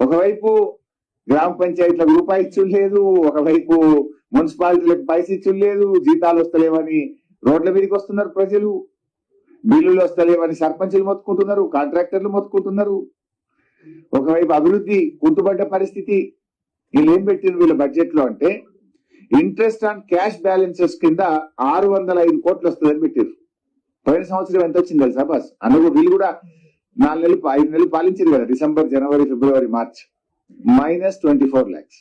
ఒకవైపు గ్రామ పంచాయతీలకు రూపాయి ఇచ్చుడు లేదు ఒకవైపు మున్సిపాలిటీలకు పైస ఇచ్చుడు లేదు జీతాలు వస్తలేవని రోడ్ల మీదకి వస్తున్నారు ప్రజలు. బిల్లులు వస్తలేవని సర్పంచులు మొత్తుకుంటున్నారు కాంట్రాక్టర్లు మొత్తుకుంటున్నారు. ఒకవైపు అభివృద్ధి కుంటుపడ్డ పరిస్థితి. వీళ్ళు ఏం పెట్టిన వీళ్ళ బడ్జెట్లో అంటే ఇంట్రెస్ట్ ఆన్ క్యాష్ బ్యాలెన్సెస్ కింద ఆరు వందల ఐదు కోట్లు వస్తుందని పెట్టారు పోయిన సంవత్సరం ఎంత వచ్చింది తెలుసా బస్? అందుకు వీళ్ళు కూడా నాలుగు నెలలు ఐదు నెలలు పాలించారు కదా డిసెంబర్ జనవరి ఫిబ్రవరి March. Minus twenty four lakhs.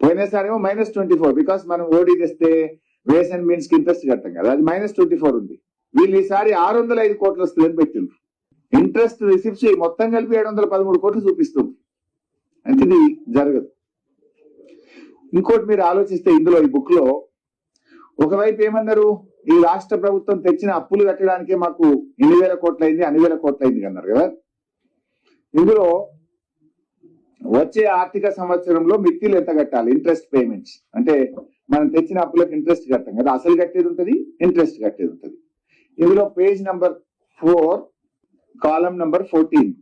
పోయినసారి ఏమో మైనస్ ట్వంటీ ఫోర్ బికాస్ మనం ఓడి తెస్తే వేస్ అండ్ మీన్స్కి ఇంట్రెస్ట్ కట్టాం కదా అది మైనస్ ట్వంటీ ఫోర్ ఉంది. వీళ్ళు ఈసారి ఆరు వందల ఐదు కోట్లు వస్తుందని పెట్టిండ్రు. ఇంట్రెస్ట్ రిసిప్ట్స్ మొత్తం కలిపి ఏడు వందల పదమూడు కోట్లు చూపిస్తుంది. అంటే ఇది జరగదు. ఇంకోటి మీరు ఆలోచిస్తే ఇందులో ఈ బుక్లో ఒకవైపు ఏమన్నారు? ఈ రాష్ట్ర ప్రభుత్వం తెచ్చిన అప్పులు కట్టడానికే మాకు ఎన్ని వేల కోట్లయింది అన్ని వేల కోట్లయింది అన్నారు కదా? ఇందులో వచ్చే ఆర్థిక సంవత్సరంలో మిత్తిలు ఎంత కట్టాలి? Interest payments. అంటే మనం తెచ్చిన అప్పులకు ఇంట్రెస్ట్ కట్టాం కదా అసలు కట్టేది ఉంటుంది ఇంట్రెస్ట్ కట్టేది ఉంటుంది. ఇందులో page number four column number fourteen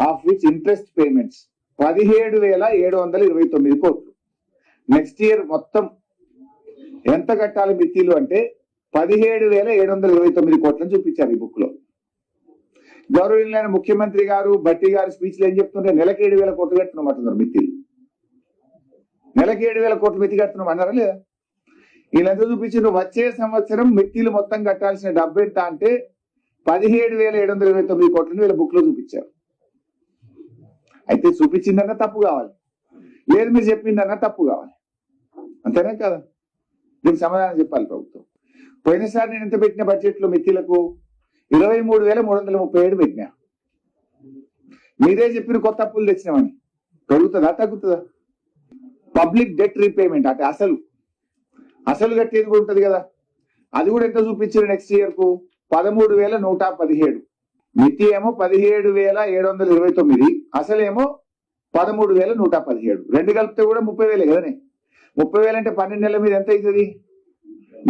of which interest payments పదిహేడు వేల ఏడు వందల ఇరవై తొమ్మిది కోట్లు. నెక్స్ట్ ఇయర్ మొత్తం ఎంత కట్టాలి మిత్తిలు అంటే పదిహేడు వేల ఏడు వందల ఇరవై తొమ్మిది కోట్లని చూపించారు ఈ బుక్లో గౌరవనీయులైన ముఖ్యమంత్రి గారు భట్టి గారు స్పీచ్లు ఏం చెప్తుంటే నెలకి ఏడు వేల కోట్లు కడుతున్నాం అంటున్నారు మిత్తిలు. నెలకి ఏడు వేల కోట్లు మిత్తి కట్టున్నాం అన్నారా లేదా? వీళ్ళంతా చూపించారు వచ్చే సంవత్సరం మిత్తిలు మొత్తం కట్టాల్సిన డబ్బు ఎంత అంటే పదిహేడు వేల ఏడు వందల ఇరవై తొమ్మిది కోట్లని వీళ్ళ బుక్లో చూపించారు. అయితే చూపించిందన్నా తప్పు కావాలి. లేదు మీరు చెప్పిందన్నా తప్పు కావాలి. అంతేనా కదా? దీనికి సమాధానం చెప్పాలి ప్రభుత్వం. పోయినసారి నేను ఎంత పెట్టిన బడ్జెట్లో మిత్తిలకు? ఇరవై మూడు వేల మూడు వందల ముప్పై ఏడు పెట్టినా. మీరే చెప్పిన కొత్త అప్పులు తెచ్చినామని. పెరుగుతుందా తగ్గుతుందా? పబ్లిక్ డెట్ రీపేమెంట్ అంటే అసలు. అసలు కట్టేది కూడా ఉంటది కదా. అది కూడా ఎంత చూపించారు నెక్స్ట్ ఇయర్కు పదమూడు వేల నూట పదిహేడు. మితి ఏమో పదిహేడు వేల ఏడు వందల ఇరవై తొమ్మిది. అసలేమో పదమూడు వేల నూట పదిహేడు. రెండు కలిపితే కూడా ముప్పై వేలే కదనే. ముప్పై వేలు అంటే పన్నెండు నెలల మీద ఎంత అవుతుంది?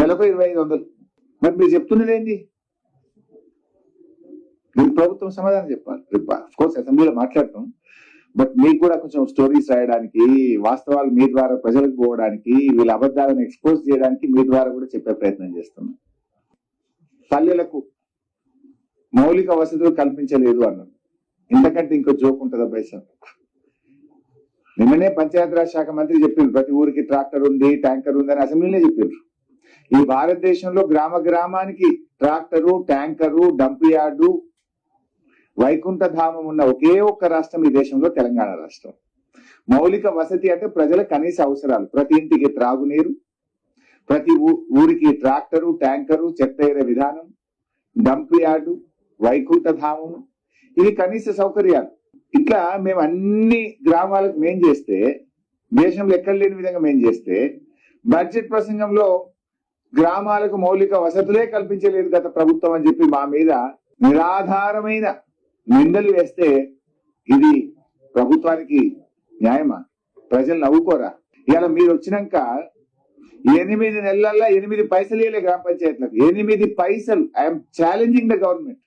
నెలకు ఇరవై ఐదు వందలు. మరి మీరు చెప్తున్నది ఏంది? మీరు ప్రభుత్వం సమాధానం చెప్పాలి. కోర్స్ అసెంబ్లీలో మాట్లాడటం. బట్ మీకు కూడా కొంచెం స్టోరీస్ రాయడానికి వాస్తవాలు మీ ద్వారా ప్రజలకు పోవడానికి వీళ్ళ అబద్ధాలను ఎక్స్పోజ్ చేయడానికి మీ ద్వారా కూడా చెప్పే ప్రయత్నం చేస్తున్నాం. పల్లెలకు మౌలిక వసతులు కల్పించలేదు అన్నారు. ఇంతకంటే ఇంకో జోక్ ఉంటుందా పైసా నిన్ననే పంచాయతీరాజ్ శాఖ మంత్రి చెప్పిండ్రు ప్రతి ఊరికి ట్రాక్టర్ ఉంది ట్యాంకర్ ఉంది అని అసెంబ్లీనే చెప్పిండ్రు. ఈ భారతదేశంలో గ్రామ గ్రామానికి ట్రాక్టరు ట్యాంకరు డంప్ యార్డు వైకుంఠ ధామం ఉన్న ఒకే ఒక్క రాష్ట్రం ఈ దేశంలో తెలంగాణ రాష్ట్రం. మౌలిక వసతి అంటే ప్రజల కనీస అవసరాలు. ప్రతి ఇంటికి త్రాగునీరు ప్రతి ఊ- ఊరికి ట్రాక్టరు ట్యాంకరు చెత్త ఏరే విధానం డంప్ యార్డు వైకుంఠధామం ఇవి కనీస సౌకర్యాలు. ఇట్లా మేము అన్ని గ్రామాలకు మేం చేస్తే దేశంలో ఎక్కడ లేని విధంగా మేం చేస్తే బడ్జెట్ ప్రసంగంలో గ్రామాలకు మౌలిక వసతులే కల్పించలేదు గత ప్రభుత్వం అని చెప్పి మా మీద నిరాధారమైన నిందలు వేస్తే ఇది ప్రభుత్వానికి న్యాయమా? ప్రజలు నవ్వుకోరా? ఇలా మీరు వచ్చినాక ఎనిమిది నెలల్లో ఎనిమిది పైసలు ఇవ్వలే గ్రామ పంచాయతీలకు. ఎనిమిది పైసలు. ఐఎమ్ ఛాలెంజింగ్ ద గవర్నమెంట్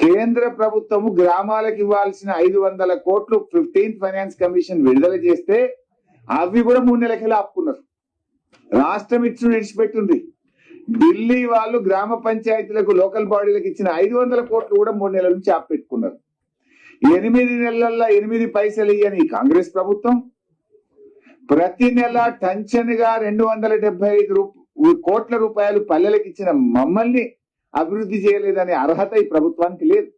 కేంద్ర ప్రభుత్వము గ్రామాలకు ఇవ్వాల్సిన ఐదు వందల కోట్లు ఫిఫ్టీన్త్ ఫైనాన్స్ కమిషన్ విడుదల చేస్తే అవి కూడా మూడు నెలలకి ఆపుకున్నారు? రాష్ట్రం ఇచ్చి విడిచిపెట్టింది. ఢిల్లీ వాళ్ళు గ్రామ పంచాయతీలకు లోకల్ బాడీలకు ఇచ్చిన ఐదు వందల కోట్లు కూడా మూడు నెలల నుంచి ఆపెట్టుకున్నారు ఎనిమిది నెలల్లో ఎనిమిది పైసలు ఇయ్యని కాంగ్రెస్ ప్రభుత్వం ప్రతి నెల టంచన్గా రెండు వందల డెబ్బై ఐదు కోట్ల రూపాయలు పల్లెలకు ఇచ్చిన మమ్మల్ని అభివృద్ధి చేయలేదనే అర్హత ఈ ప్రభుత్వానికి లేదు.